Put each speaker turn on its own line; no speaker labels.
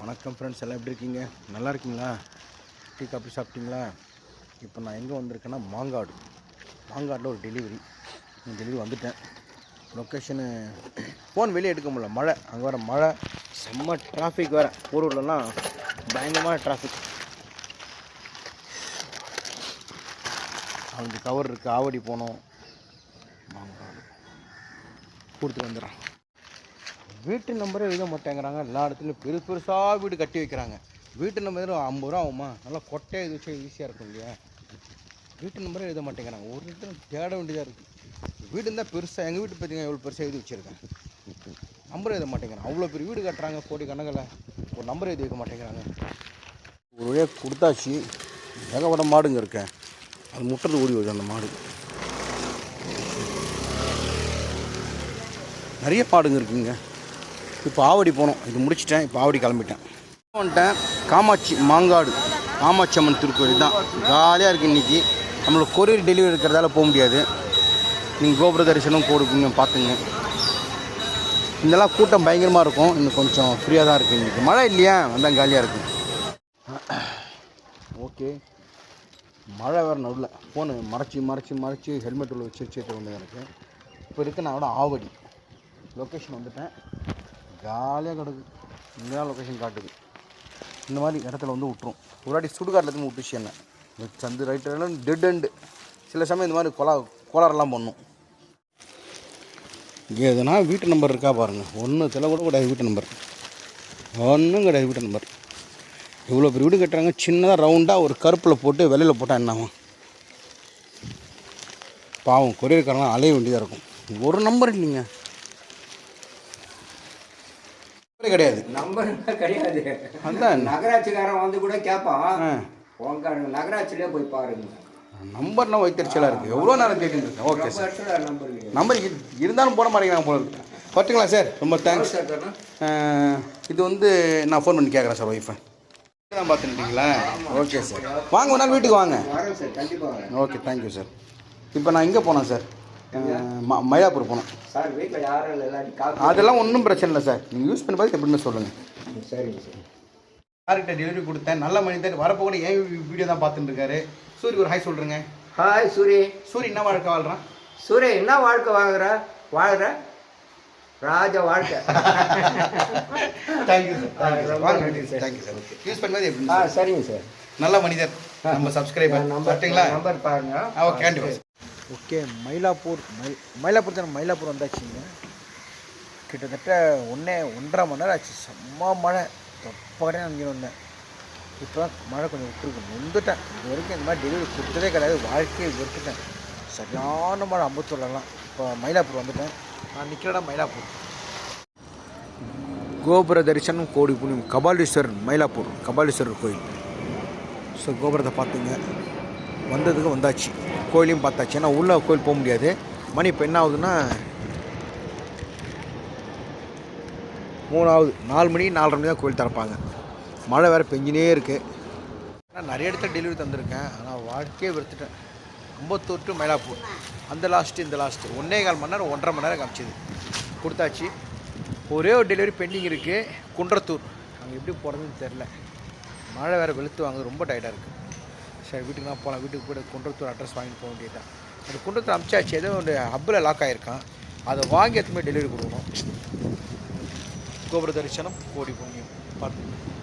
வணக்கம் ஃப்ரெண்ட்ஸ் எல்லாம் எப்படி இருக்கீங்க நல்லா இருக்கீங்களா டீ காஃபி சாப்பிட்டீங்களா இப்போ நான் எங்கே வந்திருக்கேன்னா மாங்காடு மாங்காட்டில் ஒரு டெலிவரி டெலிவரி வந்துட்டேன் லொக்கேஷனு ஃபோன் வெளியே எடுக்க முடியல மழை அங்கே வர மழை செம்ம டிராஃபிக் வேறு ஊரூர்லலாம் பயங்கரமான டிராஃபிக் அவங்க கவர் இருக்குது ஆவடி போனோம் மாங்காடு கொடுத்துட்டு வந்துடுறான் வீட்டு நம்பரே எழுத மாட்டேங்கிறாங்க எல்லா இடத்துலையும் பெருசு பெருசாக வீடு கட்டி வைக்கிறாங்க வீட்டு நம்பர் ஐம்பது ரூபா ஆகுமா நல்லா கொட்டையாக இது வச்சா ஈஸியாக இருக்கும் இல்லையா வீட்டு நம்பரே எழுத மாட்டேங்கிறாங்க ஒரு இடத்துல தேட வேண்டியதாக இருக்குது வீடு இருந்தால் பெருசாக எங்கள் வீட்டு பார்த்தீங்கன்னா எவ்வளோ பெருசாக எழுதி வச்சுருக்கேன் நம்பர் எழுத மாட்டேங்கிறாங்க அவ்வளோ பெரிய வீடு கட்டுறாங்க கோடி கணக்கில் ஒரு நம்பர் எழுதி வைக்க மாட்டேங்கிறாங்க ஒரு வழியாக கொடுத்தாச்சு ஏகப்பட்ட மாடுங்க இருக்கேன் அது முட்டது ஓடி வருது அந்த மாடு நிறைய பாடுங்க இருக்குங்க இப்போ ஆவடி போனோம் இது முடிச்சிட்டேன் இப்போ ஆவடி கிளம்பிட்டேன் வந்துட்டேன் காமாட்சி மாங்காடு காமாட்சி அம்மன் திருக்கோயில் தான் ஜாலியாக இருக்குது இன்றைக்கி நம்மளுக்கு கொரியர் டெலிவரி இருக்கிறதால போக முடியாது நீங்கள் கோபுர தரிசனம் போடுங்க பார்த்துங்க இதெல்லாம் கூட்டம் பயங்கரமாக இருக்கும் இன்னும் கொஞ்சம் ஃப்ரீயாக தான் இருக்குது இன்றைக்கி மழை இல்லையா வந்தால் காலியாக இருக்குது ஓகே மழை வேறு நடுவில் ஃபோனு மறைச்சி மறைச்சி மறைச்சி ஹெல்மெட் உள்ள வச்சு வச்சுட்டு வந்து எனக்கு இப்போ இருக்கு நான் ஆவடி லொக்கேஷன் வந்துட்டேன் ஜாலியாக கிடக்கு இங்கேயா லொக்கேஷன் காட்டுது இந்த மாதிரி இடத்துல வந்து விட்டுரும் ஒரு வாட்டி சுடுகாட்டில் விட்டுச்சு என்ன சந்து ரைட்டர் டெட் அண்டு சில சமயம் இந்த மாதிரி கொலா கோளாறுலாம் பண்ணும் இங்கே எதுனா வீட்டு நம்பர் இருக்கா பாருங்கள் ஒன்று சில கூட கிடையாது வீட்டு நம்பர் ஒன்றும் கிடையாது வீட்டு நம்பர் இவ்வளோ பெரிய வீடு கட்டுறாங்க சின்னதாக ரவுண்டாக ஒரு கருப்பில் போட்டு வெளியில் போட்டால் என்னவா பாவம் கொரியர்காரெலாம் அலைய வேண்டியதாக இருக்கும் ஒரு நம்பர் இல்லைங்க கிடையாது
நம்பர் கிடையாது அந்த நகராட்சிக்காரன் வந்து கூட கேட்பான் உங்க நகராட்சியிலே போய் பாருங்க
நம்பர்லாம் வைத்தறிச்சலாக இருக்குது எவ்வளோ நேரம் கேட்டுட்டு ஓகே சார் நம்பர் இருந்தாலும் போட மாட்டேங்கிறாங்க போல இருக்கு பட்டுங்களா சார் ரொம்ப தேங்க்ஸ் இது வந்து நான் ஃபோன் பண்ணி கேட்குறேன் சார் ஒய்ஃபை தான் பார்த்துட்டீங்களா ஓகே சார் வாங்க ஒரு நாள் வீட்டுக்கு வாங்க ஓகே தேங்க்யூ சார் இப்போ நான் எங்கே போனேன் சார் மயிலாப்பூர் போனோம் சார் வீட்டில் யாரும் இல்லை அதெல்லாம் ஒன்றும் பிரச்சனை இல்லை சார் நீங்கள் யூஸ் பண்ணி பார்த்து எப்படின்னு சொல்லுங்கள் சரிங்க சார் யார்கிட்ட டெலிவரி கொடுத்தேன் நல்ல மனிதர் வரப்போ கூட ஏன் வீடியோ தான் பார்த்துட்டு இருக்காரு சூரிய ஒரு ஹாய் சொல்கிறேங்க ஹாய் சூரிய சூரிய என்ன வாழ்க்கை வாழ்கிறான்
சூரிய என்ன வாழ்க்கை வாங்குற வாழ்கிற ராஜ வாழ்க்கை
thank you sir thank you sir use பண்ணும்போது
எப்படி ஆ சரிங்க சார்
நல்ல மனிதர் நம்ம சப்ஸ்கிரைபர்
நம்பர் பாருங்க
ஓகே ஓகே மயிலாப்பூர் மயில் மயிலாப்பூர் தானே மயிலாப்பூர் வந்தாச்சுங்க கிட்டத்தட்ட ஒன்றே ஒன்றரை மணி நேரம் ஆச்சு செம்ம மழை தப்பாக நினைஞ்சு வந்தேன் இப்போ தான் மழை கொஞ்சம் விட்டுருக்கு வந்துட்டேன் இது வரைக்கும் இந்த மாதிரி டெலிவரி கொடுத்ததே கிடையாது வாழ்க்கையை விட்டுட்டேன் சரியான மழை அம்பத்தூர்லாம் இப்போ மயிலாப்பூர் வந்துட்டேன் நான் நிற்கிறடா மயிலாப்பூர் கோபுர தரிசனம் கோடி புண்ணியம் கபாலீஸ்வரன் மயிலாப்பூர் கபாலீஸ்வரர் கோயில் ஸோ கோபுரத்தை பார்த்துங்க வந்ததுக்கு வந்தாச்சு கோயிலையும் பார்த்தாச்சு ஏன்னா உள்ளே கோயில் போக முடியாது மணி இப்போ என்ன ஆகுதுன்னா மூணாவது நாலு மணி நாலரை மணி தான் கோயில் திறப்பாங்க மழை வேறு பெஞ்சினே இருக்குது ஆனால் நிறைய இடத்துல டெலிவரி தந்திருக்கேன் ஆனால் வாழ்க்கையே வெறுத்துட்டேன் அம்பத்தூர் டு மயிலாப்பூர் அந்த லாஸ்ட்டு இந்த லாஸ்ட்டு ஒன்றே கால் மணி நேரம் ஒன்றரை மணி நேரம் காமிச்சிது கொடுத்தாச்சு ஒரே ஒரு டெலிவரி பெண்டிங் இருக்குது குன்றத்தூர் அங்கே எப்படி போகிறதுன்னு தெரில மழை வேறு வெளுத்து வாங்க ரொம்ப டயர்டாக இருக்குது சரி தான் போகலாம் வீட்டுக்கு போய் குன்றத்தூர் அட்ரஸ் வாங்கிட்டு போக வேண்டியது அந்த குன்றத்தூர் அமிச்சாச்சு ஏதோ ஒரு ஹப்பில் லாக் ஆகிருக்கான் அதை வாங்கி எத்தனை டெலிவரி கொடுக்கணும் கோபுர தரிசனம் கோடி பூமியும் பார்த்து